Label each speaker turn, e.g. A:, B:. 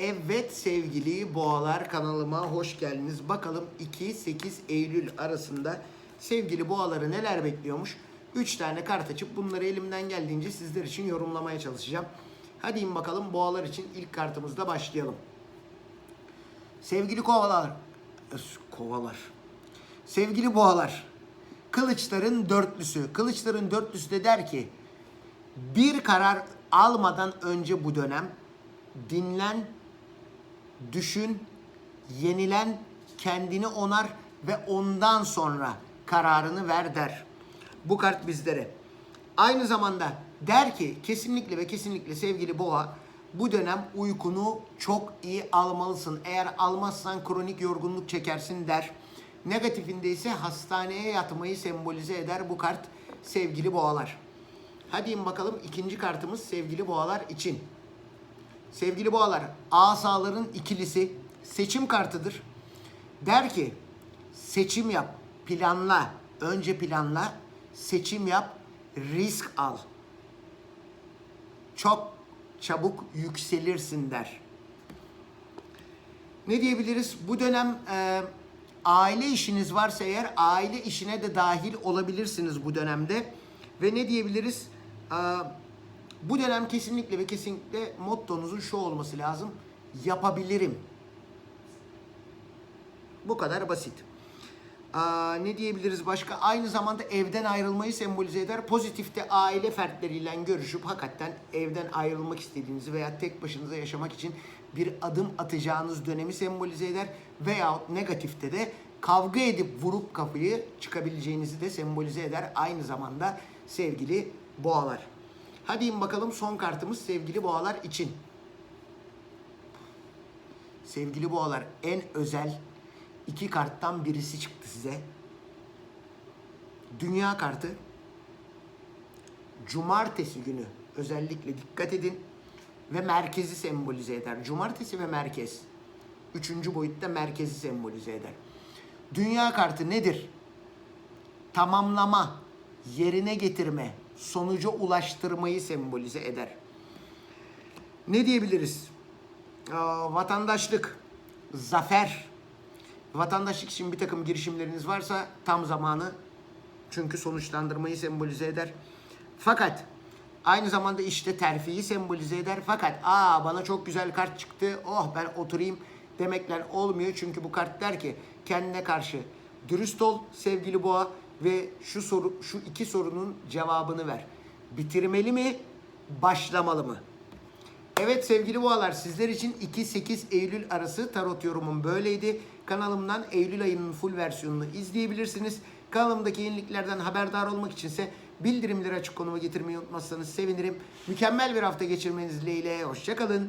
A: Evet sevgili boğalar kanalıma hoş geldiniz. Bakalım 2-8 Eylül arasında sevgili boğaları neler bekliyormuş. 3 tane kart açıp bunları elimden geldiğince sizler için yorumlamaya çalışacağım. Hadi in bakalım boğalar için ilk kartımızda başlayalım. Sevgili kovalar, kovalar. Sevgili boğalar, kılıçların dörtlüsü. Kılıçların dörtlüsü de der ki, bir karar almadan önce bu dönem dinlen, düşün, yenilen, kendini onar ve ondan sonra kararını ver der. Bu kart bizlere. Aynı zamanda der ki kesinlikle ve kesinlikle sevgili boğa bu dönem uykunu çok iyi almalısın. Eğer almazsan kronik yorgunluk çekersin der. Negatifinde ise hastaneye yatmayı sembolize eder bu kart sevgili boğalar. Hadi in bakalım ikinci kartımız sevgili boğalar için. Sevgili boğalar, asaların ikilisi seçim kartıdır. Der ki seçim yap, planla, önce planla, seçim yap, risk al. Çok çabuk yükselirsin der. Ne diyebiliriz? Bu dönem e, aile işiniz varsa eğer aile işine de dahil olabilirsiniz bu dönemde. Ve ne diyebiliriz? E, bu dönem kesinlikle ve kesinlikle mottonuzun şu olması lazım. Yapabilirim. Bu kadar basit. Aa, ne diyebiliriz başka? Aynı zamanda evden ayrılmayı sembolize eder. Pozitifte aile fertleriyle görüşüp hakikaten evden ayrılmak istediğinizi veya tek başınıza yaşamak için bir adım atacağınız dönemi sembolize eder. Veyahut negatifte de kavga edip vurup kapıyı çıkabileceğinizi de sembolize eder. Aynı zamanda sevgili boğalar. Hadi in bakalım son kartımız sevgili boğalar için. Sevgili boğalar en özel iki karttan birisi çıktı size. Dünya kartı. Cumartesi günü özellikle dikkat edin ve merkezi sembolize eder. Cumartesi ve merkez. Üçüncü boyutta merkezi sembolize eder. Dünya kartı nedir? Tamamlama, yerine getirme, sonuca ulaştırmayı sembolize eder. Ne diyebiliriz? Vatandaşlık, zafer. Vatandaşlık için bir takım girişimleriniz varsa tam zamanı. Çünkü sonuçlandırmayı sembolize eder. Fakat aynı zamanda işte terfiyi sembolize eder. Fakat aa bana çok güzel kart çıktı. Oh ben oturayım demekler olmuyor. Çünkü bu kart der ki kendine karşı dürüst ol sevgili boğa ve şu soru şu iki sorunun cevabını ver. Bitirmeli mi? Başlamalı mı? Evet sevgili boğalar sizler için 2-8 Eylül arası tarot yorumum böyleydi. Kanalımdan Eylül ayının full versiyonunu izleyebilirsiniz. Kanalımdaki yeniliklerden haberdar olmak içinse bildirimleri açık konuma getirmeyi unutmazsanız sevinirim. Mükemmel bir hafta geçirmeniz dileğiyle. Hoşçakalın.